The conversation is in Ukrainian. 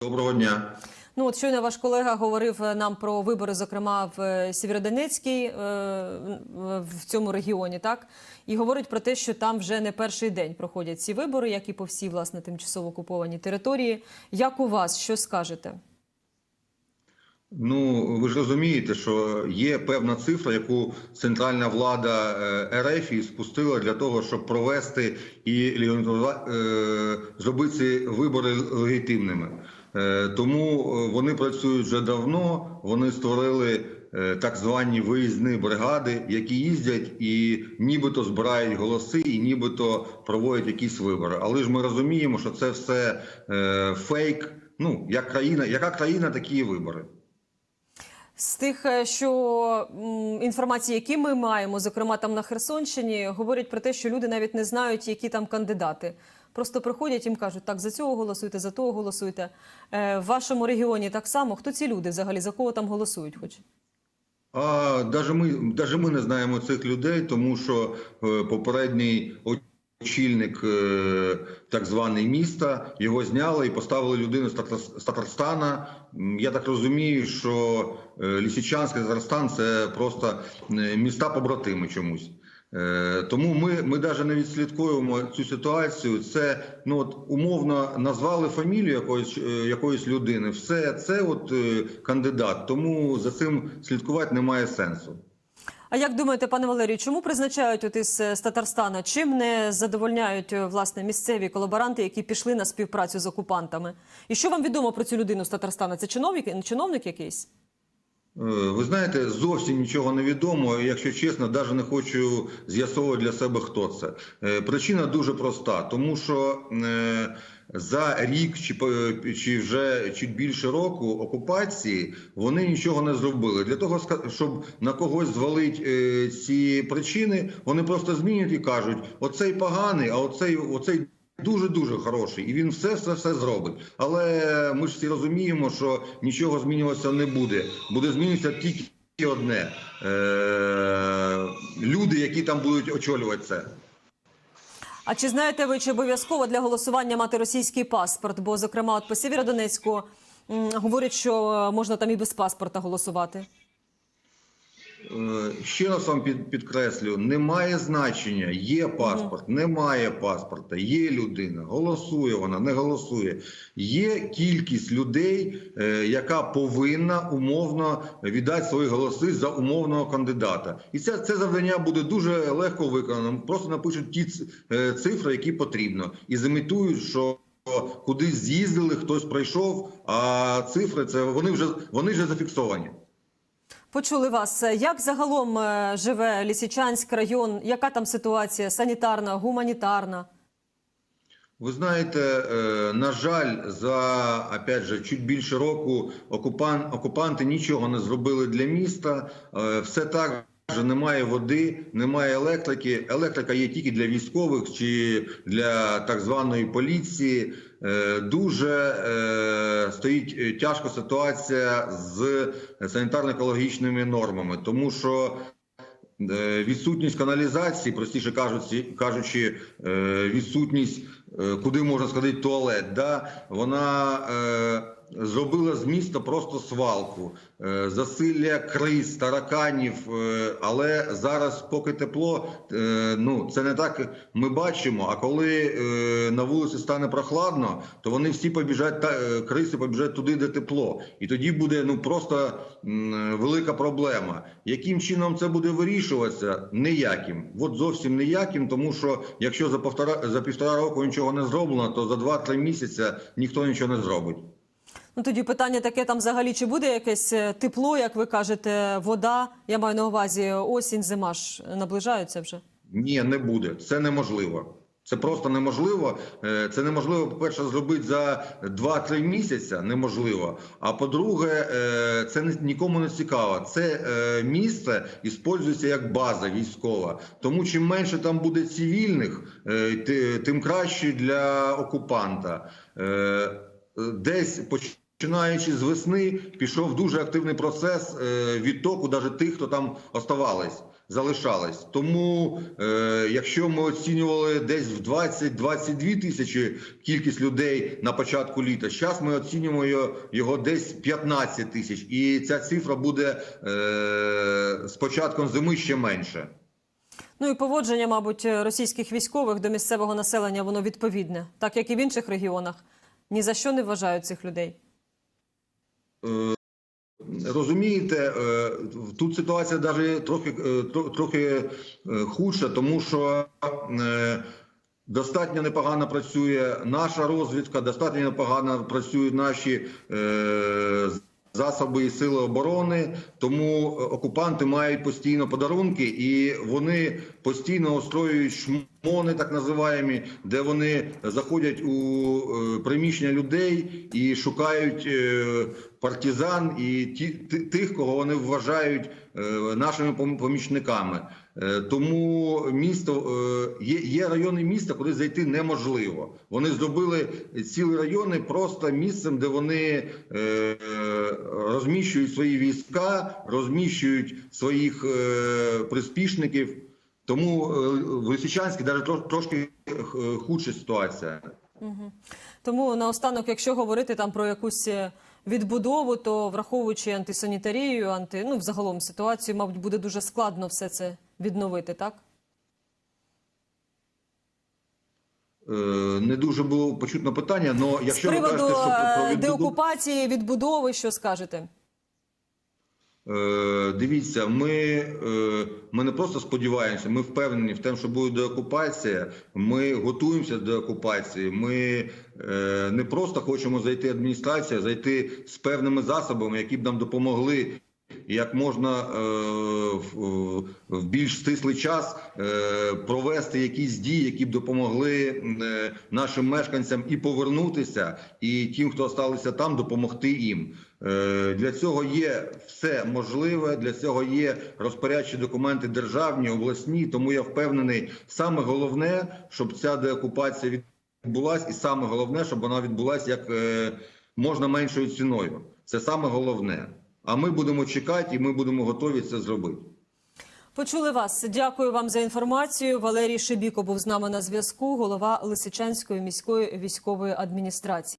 Доброго дня. Ну от щойно ваш колега говорив е, нам про вибори, зокрема в е, Сєвєродонецькій, е, в- цьому регіоні, так і говорить про те, що там вже не перший день проходять ці вибори, як і по всій власне тимчасово окупованій території. Як у вас що скажете? Ну ви ж розумієте, що є певна цифра, яку центральна влада е, РФ спустила для того, щоб провести і е, зробити ці вибори легітимними. Е, Тому вони працюють вже давно. Вони створили так звані виїзні бригади, які їздять і нібито збирають голоси, і нібито проводять якісь вибори. Але ж ми розуміємо, що це все фейк. Ну як країна, яка країна, такі вибори. З тих, е, що інформації, які ми маємо, зокрема там на Херсонщині, говорять про те, що люди навіть не знають, які там кандидати. Просто приходять їм кажуть, так за цього голосуйте, за того голосуйте. Е, в вашому регіоні так само. Хто ці люди взагалі? За кого там голосують? Хоч А даже ми, даже ми не знаємо цих людей, тому що е, попередній очільник е, так званий міста його зняли і поставили людину з Татар- Татарстана. Я так розумію, що е, Лісичанськ і Татарстан це просто е, міста побратими чомусь. Тому ми, ми навіть не відслідкуємо цю ситуацію. Це ну от умовно назвали фамілію якоїсь якоїсь людини. Все це от кандидат. Тому за цим слідкувати немає сенсу. А як думаєте, пане Валерію, чому призначають от із е, Татарстана? Чим не задовольняють е, власне місцеві колаборанти, які пішли на співпрацю з окупантами? І що вам відомо про цю людину з Татарстана? Це чиновник, чиновник якийсь? Е, Ви знаєте, зовсім нічого не відомо. Якщо чесно, навіть не хочу з'ясовувати для себе, хто це. Е, Причина дуже проста, тому що е, за рік чи чи вже чуть більше року окупації вони нічого не зробили. Для того, щоб на когось звалити ці причини, вони просто змінюють і кажуть: оцей поганий, а оцей оцей. Дуже дуже хороший, і він все все все зробить. Але ми ж всі розуміємо, що нічого змінюватися не буде. Буде змінюватися тільки одне е- люди, які там будуть очолювати це. А чи знаєте ви, чи обов'язково для голосування мати російський паспорт? Бо, зокрема, от по Сєвєродонецьку говорять, що е, можна там і без паспорта голосувати. Е, Ще раз вам під, підкреслю: немає значення, є паспорт, немає паспорта, є людина, голосує вона, не голосує. Є кількість людей, е, яка повинна умовно віддати свої голоси за умовного кандидата. І це, це завдання буде дуже легко виконано. Просто напишуть ті е, цифри, які потрібно, і замітують, що. Кудись з'їздили, хтось прийшов, а цифри це вони вже вони вже зафіксовані. Почули вас. Як загалом е, живе Лісичанськ район? Яка там ситуація? Санітарна, гуманітарна? Ви знаєте, е, на жаль, за опять же чуть більше року окупан, окупанти нічого не зробили для міста. Е, Все так же немає води, немає електрики. Електрика є тільки для військових чи для так званої поліції. Е, Дуже е, стоїть е, тяжка ситуація з санітарно-екологічними нормами, тому що Відсутність каналізації, простіше кажучи, відсутність, куди можна сходити туалет, да, вона зробила з міста просто свалку, е, засилля криз, тараканів. е, Але зараз, поки тепло, е, ну це не так ми бачимо. А коли на вулиці стане прохладно, то вони всі побіжать та криси побіжать туди, де тепло, і тоді буде ну просто велика проблема. Яким чином це буде вирішуватися? Ніяким. От зовсім ніяким, тому що якщо за півтора за півтора року нічого не зроблено, то за 2-3 місяці ніхто нічого не зробить. Ну тоді питання таке: там взагалі чи буде якесь е, тепло, як ви кажете, вода? Я маю на увазі осінь, зима ж наближаються вже. Ні, не буде. Це неможливо. Це просто неможливо. Е, Це неможливо, по-перше, зробити за 2-3 місяця. Неможливо. А по-друге, е, це нікому не цікаво. Це місце іспользується як база військова. Тому чим менше там буде цивільних, тим краще для окупанта. Десь починаючи з весни, пішов дуже активний процес е, відтоку, навіть тих, хто там оставались. залишались. Тому, е, якщо ми оцінювали десь в 20-22 тисячі кількість людей на початку літа, зараз ми оцінюємо його, десь 15 тисяч, і ця цифра буде е, з початком зими ще менше. Ну і поводження, мабуть, російських військових до місцевого населення воно відповідне, так як і в інших регіонах. Ні за що не вважають цих людей. Розумієте, е, тут ситуація навіть трохи, е, трохи е, худша, тому що е, достатньо непогано працює наша розвідка, достатньо непогано працюють наші е, засоби і сили оборони. Тому окупанти мають постійно подарунки, і вони постійно устроюють шмони, так називаємо, де вони заходять у е, приміщення людей і шукають е, партизан і ті, тих, кого вони вважають е, нашими пом- помічниками. Е, Тому місто е, є, є райони міста, куди зайти неможливо. Вони зробили цілі райони просто місцем, де вони розміщують свої війська, розміщують своїх приспішників. Тому в Лисичанській навіть трошки худша ситуація. Тому наостанок, якщо говорити там про якусь відбудову, то враховуючи антисанітарію, анти ну взагалом ситуацію, мабуть, буде дуже складно все це відновити, так? Е, Не дуже було почутно питання, але якщо З ви кажете, що про- про е, відбудову- деокупації, відбудови, що скажете? Е, Дивіться, ми, е, ми не просто сподіваємося, ми впевнені в тому, що буде деокупація. Ми готуємося до окупації. Ми е, не просто хочемо зайти адміністрація, зайти з певними засобами, які б нам допомогли. Як можна е, в, більш стислий час е, провести якісь дії, які б допомогли е, нашим мешканцям і повернутися, і тим, хто залишилися там, допомогти їм. Для цього є все можливе. Для цього є розпорядчі документи державні, обласні. Тому я впевнений, саме головне, щоб ця деокупація відбулася, і саме головне, щоб вона відбулася як можна меншою ціною. Це саме головне. А ми будемо чекати, і ми будемо готові це зробити. Почули вас. Дякую вам за інформацію. Валерій Шибіко був з нами на зв'язку, голова Лисичанської міської військової адміністрації.